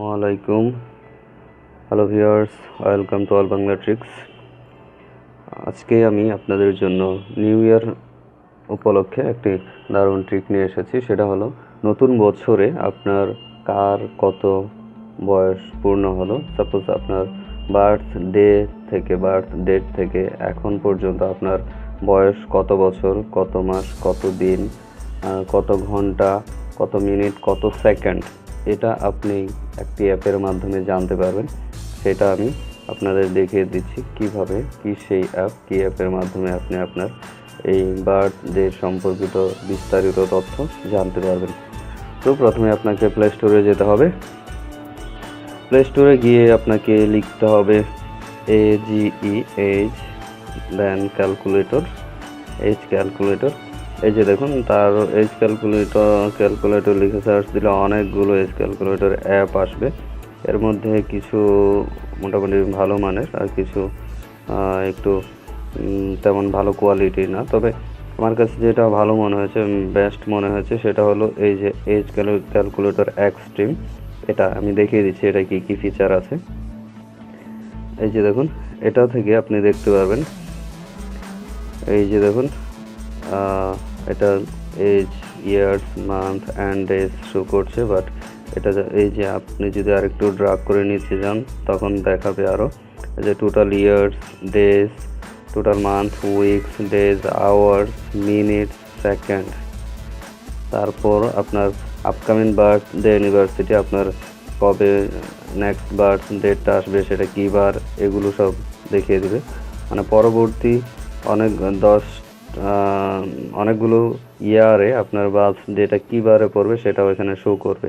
আসসালামাইকুম hello viewers welcome to all Bangla tricks আজকে আমি আপনাদের জন্য নিউ ইয়ার উপলক্ষে একটি দারুণ ট্রিক নিয়ে এসেছি। সেটা হলো, নতুন বছরে আপনার কার কত বয়স পূর্ণ হলো? সাপোজ আপনার বার্থ ডে থেকে বার্থ ডেট থেকে এখন পর্যন্ত আপনার বয়স কত বছর, কত মাস, কত দিন কত ঘণ্টা, কত মিনিট, কত সেকেন্ড, এটা আপনি একটি অ্যাপের মাধ্যমে জানতে পারবেন। সেটা আমি আপনাদের দেখিয়ে দিচ্ছি কীভাবে, কি সেই অ্যাপ কি অ্যাপের মাধ্যমে আপনি আপনার এই বার্থ ডে সম্পর্কিত বিস্তারিত তথ্য জানতে পারবেন। তো প্রথমে আপনাকে প্লে স্টোরে যেতে হবে। প্লে স্টোরে গিয়ে আপনাকে লিখতে হবে A G E age then calculator age calculator এই যে দেখুন, তার এইচ ক্যালকুলেটর ক্যালকুলেটর লিখে সার্চ দিলে অনেকগুলো এইচ ক্যালকুলেটর অ্যাপ আসবে। এর মধ্যে কিছু মোটামুটি ভালো মানের আর কিছু একটু তেমন ভালো কোয়ালিটি না। তবে আমার কাছে যেটা ভালো মনে হয়েছে বেস্ট মনে হয়েছে, সেটা হলো এই যে এইচ ক্যালকুলেটর এক্সট্রিম এটা আমি দেখিয়ে দিচ্ছি, এটা কি কি ফিচার আছে। এই যে দেখুন, এটা থেকে আপনি দেখতে পারবেন। এই যে দেখুন এটা age years month and days show করছে বাট এটা এই যে আপনি যদি আরেকটু ড্রাগ করে নিচে যান, তখন দেখাবে আরও যে total years days total month weeks days hours minute second তারপর আপনার আপকামিং বার্থ ডে ইউনিভার্সিটি আপনার কবে নেক্সট বার্থ ডেটটা আসবে, সেটা কী বার, এগুলো সব দেখিয়ে দেবে। মানে পরবর্তী অনেক দশ অনেকগুলো ইয়ারে আপনার বার্থ ডেটা কী বারে পড়বে সেটাও এখানে শো করবে।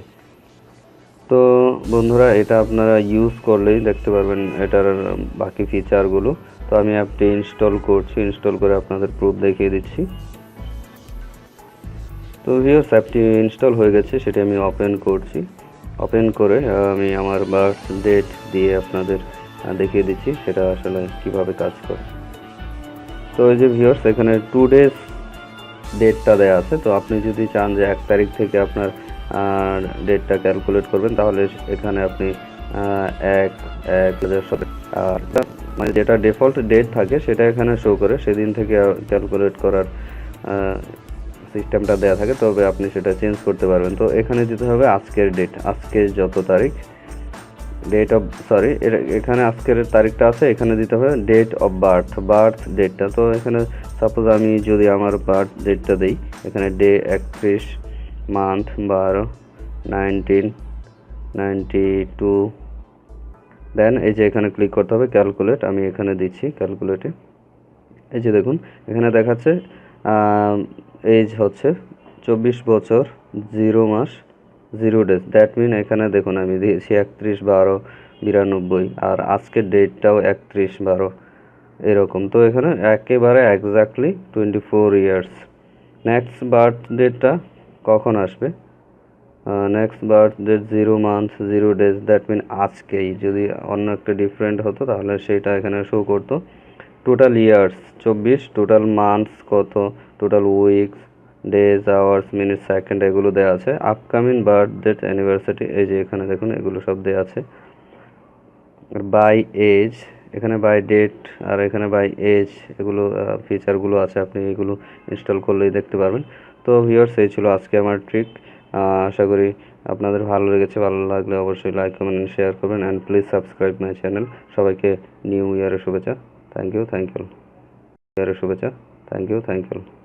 তো বন্ধুরা, এটা আপনারা ইউজ করলেই দেখতে পারবেন এটার বাকি ফিচারগুলো তো আমি অ্যাপটি ইনস্টল করছি ইনস্টল করে আপনাদের প্রুফ দেখিয়ে দিচ্ছি। তো ভিউয়ার্স অ্যাপটি ইনস্টল হয়ে গেছে, সেটি আমি ওপেন করছি। ওপেন করে আমি আমার বার্থ ডেট দিয়ে আপনাদের দেখিয়ে দিচ্ছি, সেটা আসলে কীভাবে কাজ করে। তো এই যে ভিউয়ার্স এখানে টু ডেজ ডেটটা দেওয়া আছে। তো আপনি যদি চান যে এক তারিখ থেকে আপনার ডেটটা ক্যালকুলেট করবেন, তাহলে এখানে আপনি এক এক, হাজার মানে যেটা ডিফল্ট ডেট থাকে, সেটা এখানে শো করে সেদিন থেকে ক্যালকুলেট করার সিস্টেমটা দেওয়া থাকে। তবে আপনি সেটা চেঞ্জ করতে পারবেন। তো এখানে দিতে হবে আজকের ডেট আজকের যত তারিখ। ডেট অফ সরি এখানে আজকের তারিখটা আছে, এখানে দিতে হবে ডেট অফ বার্থ বার্থ ডেটটা তো এখানে সাপোজ আমি যদি আমার বার্থ ডেটটা দিই, এখানে ডে একত্রিশ মান্থ বারো নাইনটিন নাইনটি টু দেন এই যে এখানে ক্লিক করতে হবে ক্যালকুলেট আমি এখানে দিচ্ছি ক্যালকুলেটে এই যে দেখুন, এখানে দেখাচ্ছে এজ হচ্ছে চব্বিশ বছর জিরো মাস। জিরো ডেজ দ্যাট মিন এখানে দেখুন আমি দিয়েছি একত্রিশ বারো বিরানব্বই। আর আজকের ডেটটাও একত্রিশ বারো। এরকম। তো এখানে একেবারে exactly twenty four years next birth ডেটটা কখন আসবে? Next birth date zero month zero days that mean আজকেই। যদি অন্য একটা ডিফারেন্ট হতো তাহলে সেটা এখানে শো করতো। টোটাল ইয়ার্স চব্বিশ। টোটাল মান্থস কত? Total weeks days hours minute second এগুলো দেওয়া আছে। আপকামিং বার্থ ডেট অ্যানিভার্সারি এই যে এখানে দেখুন, এগুলো সব দেওয়া আছে। বাই এজ এখানে বাই ডেট আর এখানে বাই এজ এগুলো ফিচারগুলো আছে, আপনি এগুলো ইনস্টল করলেই দেখতে পারবেন। তো ভিউয়ার্স এই ছিল আজকে আমার ট্রিক আশা করি আপনাদের ভালো লেগেছে। ভালো লাগলে অবশ্যই লাইক কমেন্ট শেয়ার করবেন। And please subscribe my channel সবাইকে নিউ ইয়ারের শুভেচ্ছা। থ্যাংক ইউ থ্যাংক ইউ ইয়ারের শুভেচ্ছা। Thank you thank you